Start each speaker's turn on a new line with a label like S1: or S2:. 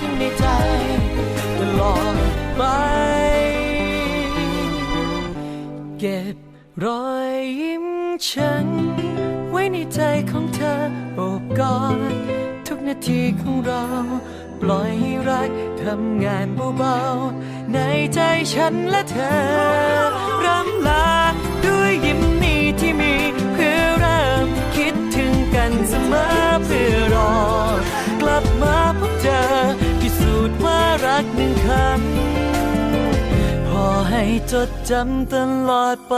S1: ข้างในใจตลอดไป เก็บรอยยิ้มฉัน ไว้ในใจของเธอโอบกอดทุกนาทีของเรา ปล่อยให้รักทำงานเบาๆในใจฉันและเธอรำลา จดจำตลอดไป